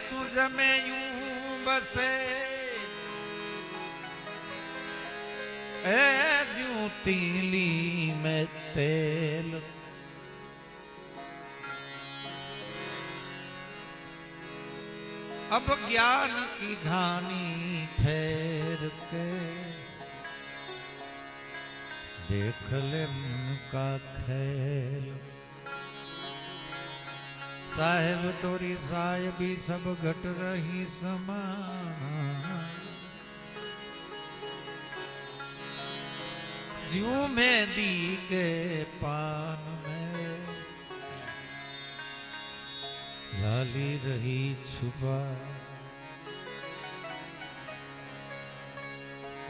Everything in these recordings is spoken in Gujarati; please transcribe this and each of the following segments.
तुझ में यूँ बसे। जू तीली में तेल। अब ज्ञान की घानी फेर के। देख ले का खेल। साहेब, तोरी साहेबी सब घट रही समान। ज्यों मेहंदी के पान में लाली रही छुपा।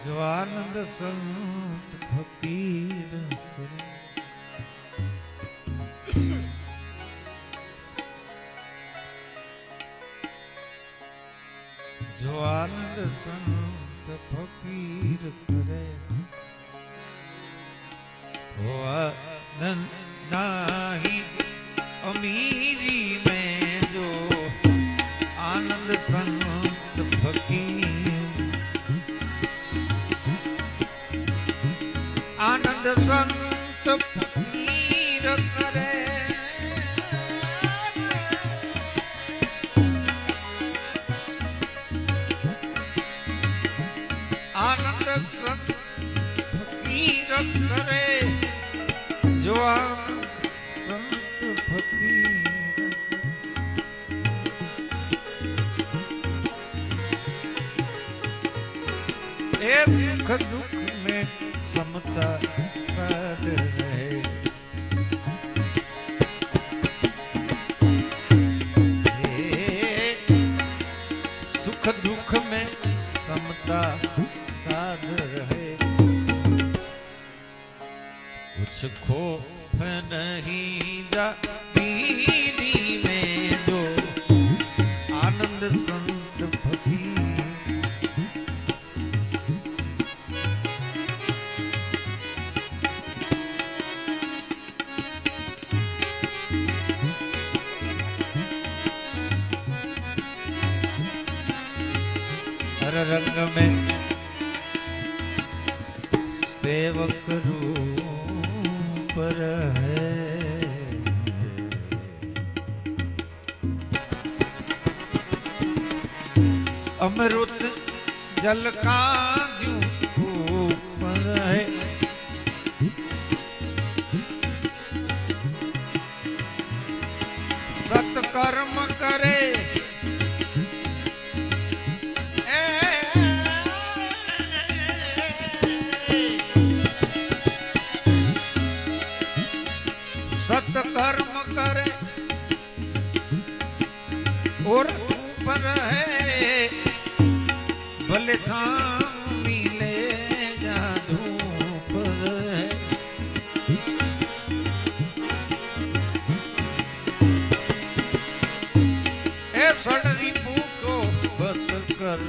जो आनंद संत फकीर listen ਸੁਖੋ ਫਨਹੀ ਜਾ रूप है। अमृत जल का और ऊपर है भले छाम मिले जा धूप है ए सड़री को बस कर,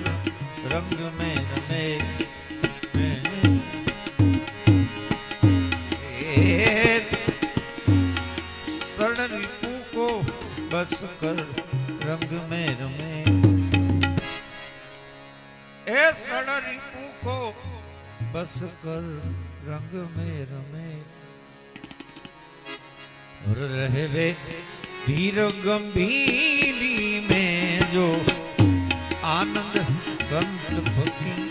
रंग में रमे सड़री को बस कर रंग में। रमे ए सड़री को बस कर रंग में। रमे और रहे वे धीर गंभीरी में जो आनंद संत फकीर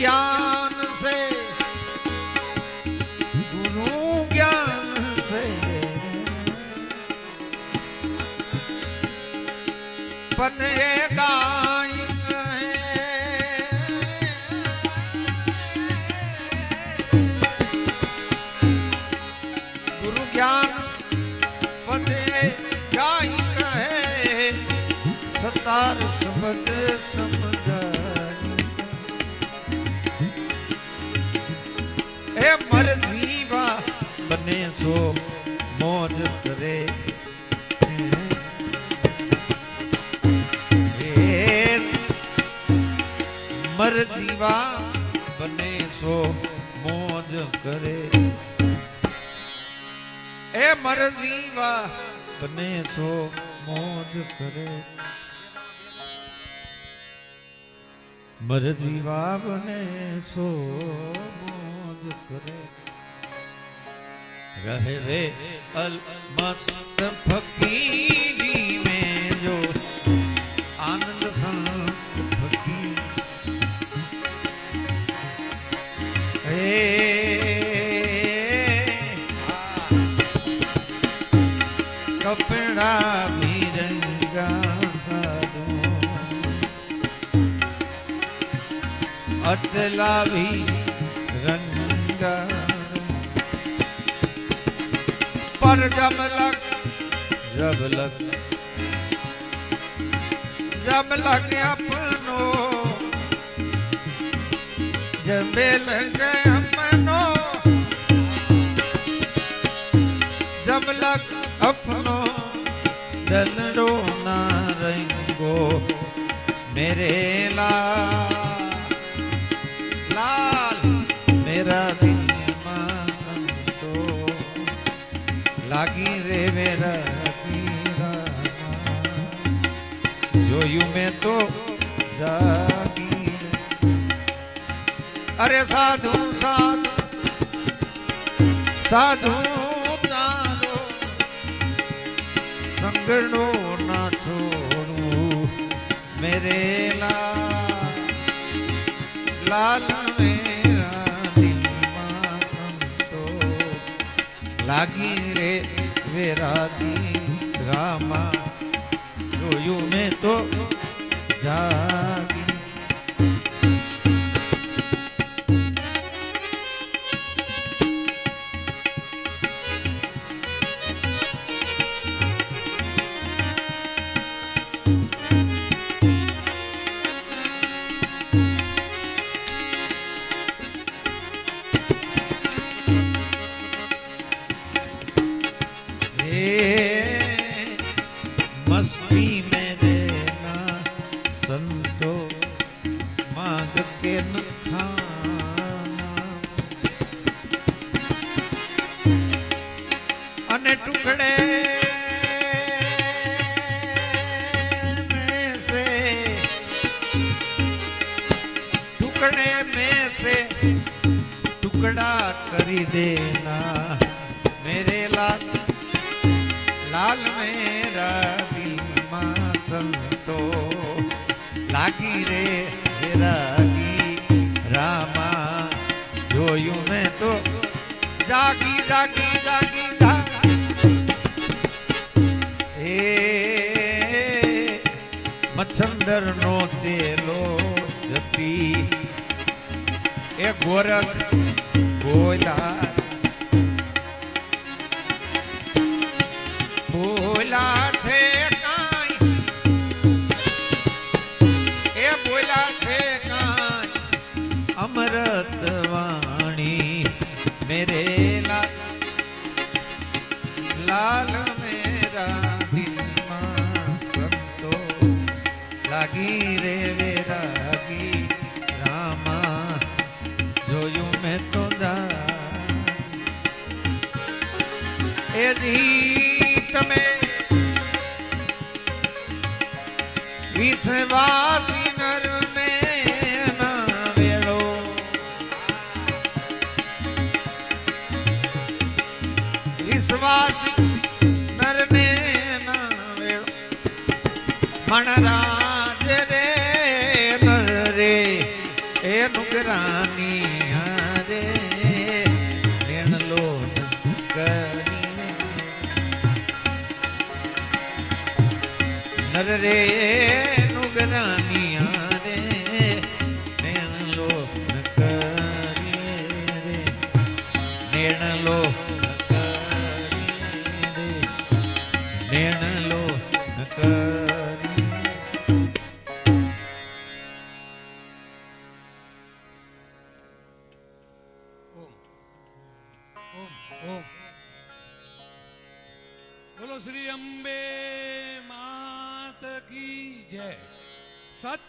જ્ઞાન સે ગુરુ જ્ઞાન સે પન એ સો મોજ કરે. એ મર જીવા બને સો મોજ કરે. એ મર જીવા બને સો મોજ કરે. મર જીવા બને સો મોજ કરે. रहवे अल मस्त फकीरी में जो आनंद फकीर। हे कपड़ा भी रंगा साधु। अचला भी પર જમલક જબલક જમલક અપનો અરે સાધુ સાધુ. સાધુ તારો સંગનો ના છોડું. મેરે લાલ મેરા દિલમાં સંતો. લાગી રે વેરાગી રામા. જોયું મેં તો જાગી टुकड़े में से टुकड़ा કરી દેના મેરે લાલ લાલ મેરા દિલમાં સંતો લાગી રે વેરાગી રામા જોયું મેં તો જાગી જાગી જાગી જાગી એ મચ્છંદર નો ચેલો ગોરખ ગોલા વિશ્વાસી નરને ના વેળો. વિશ્વાસી નરને ના વેળો. મણરાજ રે નર રે એ નુગરાની હારે નેણલો કરી નર રે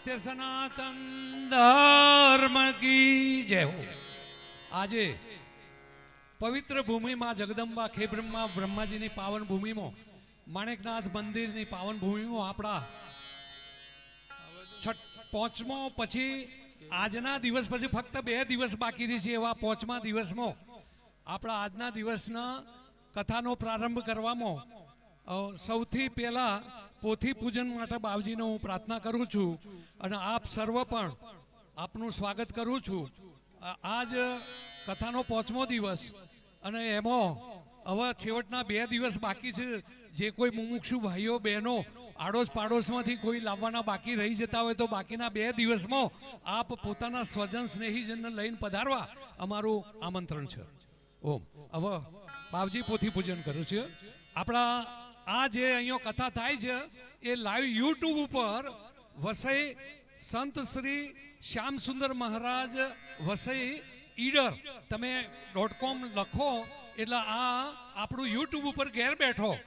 સત્ય સનાતન ધર્મ કી જય હો. આજે પવિત્ર ભૂમિમાં જગદંબા ખેબ્રહ્મા બ્રહ્માજીની પાવન ભૂમિમાં, માણેકનાથ મંદિરની પાવન ભૂમિમાં આપણા છઠ પાંચમો પછી આજના દિવસ પછી ફક્ત બે દિવસ બાકી છે એવા પાંચમા દિવસમાં આપણા આજના દિવસના કથાનો પ્રારંભ કરવામાં સૌથી પહેલા પોથી પૂજન માટે બાવજીનો હું પ્રાર્થના કરું છું અને આપ સર્વ પણ આપનું સ્વાગત કરું છું. આજ કથાનો પાંચમો દિવસ અને એમાં હવે છેવટના બે દિવસ બાકી છે. જે કોઈ મુમુક્ષુ ભાઈઓ, બહેનો આડોશ પાડોશમાંથી કોઈ લાવવાના બાકી રહી જતા હોય તો બાકીના બે દિવસમાં આપ પોતાના સ્વજન સ્નેહીજનને લઈને પધારવા અમારું આમંત્રણ છે. ઓમ. હવે બાવજી પોથી પૂજન કર્યું છે. આપણા આ જે અહીંયા કથા થાય છે, એ લાઈવ યુટ્યુબ ઉપર વસઈ સંત શ્રી શ્યામ સુંદર મહારાજ વસઈ ઈડર. તમે ડોટ કોમ લખો, એટલે આ આપણું યુટ્યુબ ઉપર ઘેર બેઠો.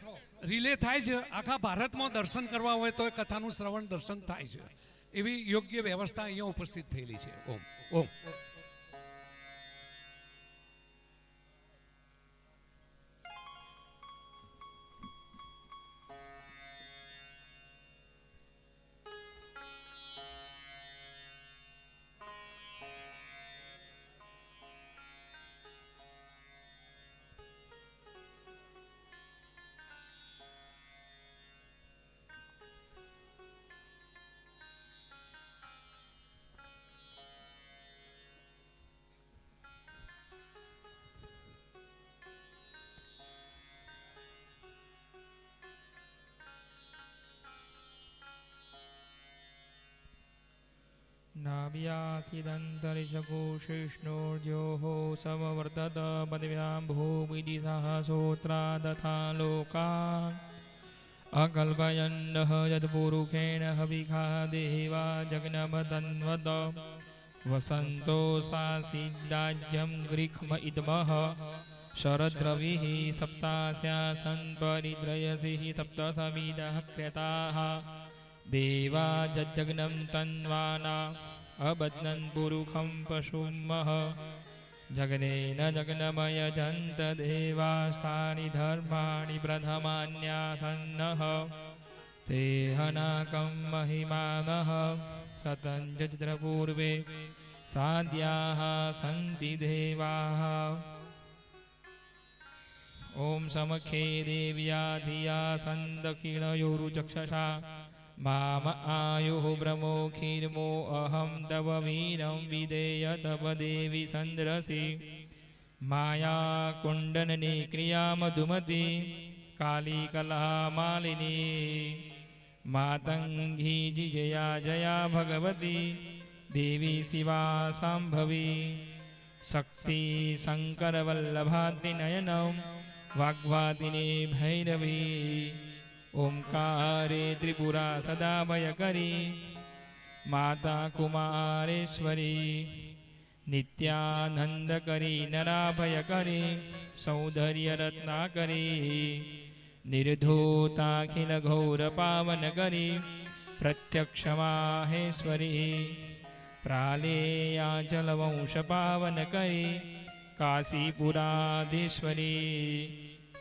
રિલે થાય છે, આખા ભારતમાં દર્શન કરવા હોય તો એ કથાનું શ્રવણ દર્શન થાય છે. એવી યોગ્ય વ્યવસ્થા અહીંયા ઉપસ્થિત થયેલી છે. ઓમ ઓમ. व्यासिदन्तरिषकोषिष्णोर्योः समवर्तत पदव्याम्भूमिति सह सूत्रा तथा लोका अकल्पयन्नः यत्पुरुषेण हविखा देवा जग्नभतन्वत वसन्तो सासिद्दाज्यं गृह्म इद्मः। शरद्रविः सप्तास्या सन्परिद्रयसि सप्तसविदः कृताः देवा जज्जग्नं तन्वाना। अबध्नन् पुरुखं पशुमः जगनेन जग्नमयजन्त देवास्तानि धर्माणि प्रथमान्यासन्नः ते हनाकं महिमानः सतञ्जत्रपूर्वे साध्याः सन्ति देवाः ॐ समखे देव्या धिया सन्दक्षिणयोरुचक्षसा माम आयुः प्रमोखिर्मो अहं तव वीरं विधेय तव देवि सन्द्रसि मायाकुण्डननि क्रियामधुमति कालीकला मालिनी मातङ्गी जिजया जया भगवती देवी शिवा साम्भवी शक्ति शङ्करवल्लभाद्रिनयनं वाग्वादिनी भैरवी ओङ्कारे त्रिपुरा सदा भयकरी माता कुमारेश्वरी नित्यानन्दकरी नराभयकरी सौन्दर्यरत्नाकरी निर्धूताखिलघोरपावनकरी प्रत्यक्षमाहेश्वरी प्रालेयाचलवंशपावनकरी काशीपुराधीश्वरी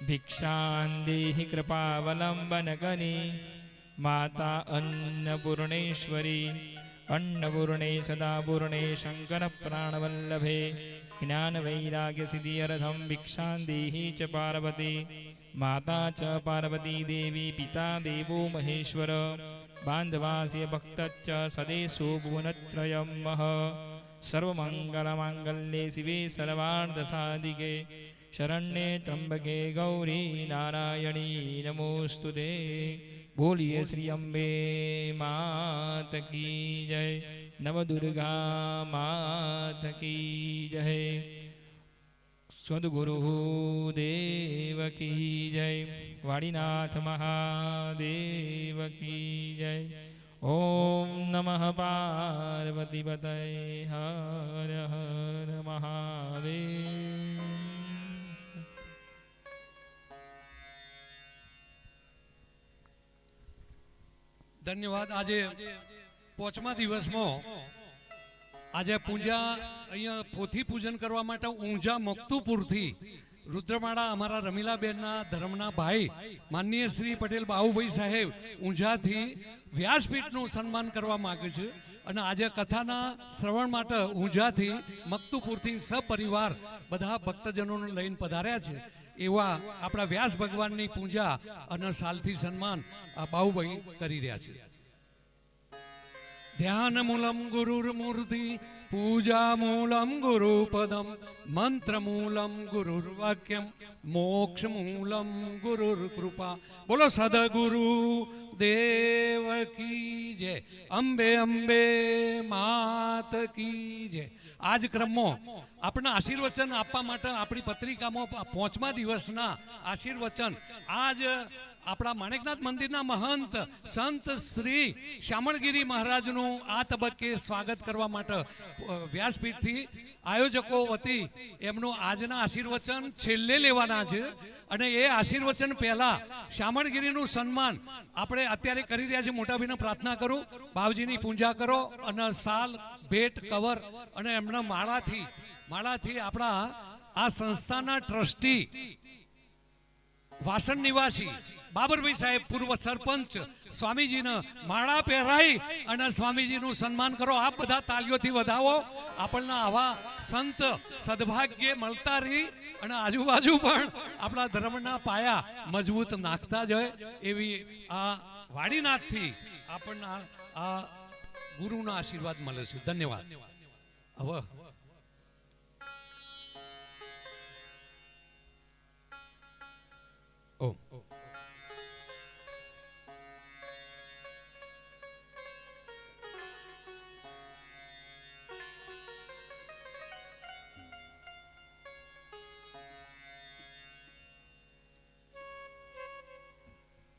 भिक्षान्देहि कृपावलम्बनकनि माता अन्नपूर्णेश्वरी। अन्नपूर्णे सदा पूर्णे शङ्करप्राणवल्लभे। ज्ञानवैराग्यसिद्धिरथं भिक्षान्देहि च पार्वती। माता च पार्वती देवी पिता देवो महेश्वर। बान्धवास्य भक्तच्च सदेशो भुवनत्रयं मह। सर्वमङ्गलमाङ्गल्ये शिवे सर्वार्दशादिके શરણ્યે ત્રંબકે ગૌરી નારાયણી નમોસ્તુ તે બોલીએ શ્રી અંબે માત કી જય નવદુર્ગા માત કી જય સદગુરુ દેવ કી જય વાડીનાથ મહાદેવ કી જય ઓમ નમઃ પાર્વતી પતય હર હર મહાદેવ ધન્યવાદ. આજે પોચમા દિવસમાં આજે પૂજા અહીંયા પોથી પૂજન કરવા માટે ઊંઝા મકતુપુરથી રુદ્રમાળા અમારા રમીલાબેનના ધર્મના ભાઈ માનનીય શ્રી પટેલ બાહુભાઈ સાહેબ ઊંઝાથી વ્યાસપીઠનું સન્માન કરવા માગે છે અને આજે કથાના શ્રવણ માટે ઊંઝાથી મકતુપુરથી સપરિવાર બધા ભક્તજનોને લઈને પધાર્યા છે. એવા આપણા વ્યાસ ભગવાનની પૂજા અને સાલથી સન્માન બાહુભાઈ કરી રહ્યા છે. ધ્યાન મૂલમ ગુરુર્મૂર્તિ પૂજા મૂલમ ગુરુપદમ મંત્ર મૂલમ ગુરુર્વાક્યમ મોક્ષ મૂલમ ગુરુર કૃપા બોલો સદગુરુ દેવ કી જય અંબે અંબે માત કી જય આજ ક્રમમાં આપણા આશીર્વચન આપવા માટે આપણી પત્રિકામાં પાંચમા દિવસના આશીર્વચન આજ આપણા માણેકનાથ મંદિરના મહંત સંત શ્રી શ્યામળગીરી મહારાજનું આ તબક્કે સ્વાગત કરવા માટે વ્યાસપીઠથી આયોજકો વતી એમનું આજના આશીર્વચન છેલ્લે લેવાના છે. અને એ આશીર્વચન પહેલા શ્યામળગીરીનું સન્માન આપણે અત્યારે કરી રહ્યા છીએ. મોટાભાઈને પ્રાર્થના કરું, બાવજીની પૂજા કરો અને સાલ, ભેટ, કવર અને એમના માળાથી માળાથી આપણા આ સંસ્થાના ટ્રસ્ટી વાસણ નિવાસી બાબરભાઈ સાહેબ પૂર્વ સરપંચ, સ્વામીજીને માળા પહેરાઈ અને સ્વામીજીનું સન્માન કરો. આપ બધા તાલીઓથી વધાવો. આપણને આવા સંત સદભાગ્ય મળતા રહી અને આજુબાજુ પણ આપણા ધર્મના પાયા મજબૂત નાખતા જાય એવી આ વાડીનાથથી આપણને આ- ગુરુના આશીર્વાદ મળે છે. ધન્યવાદ. હવે ઓમ.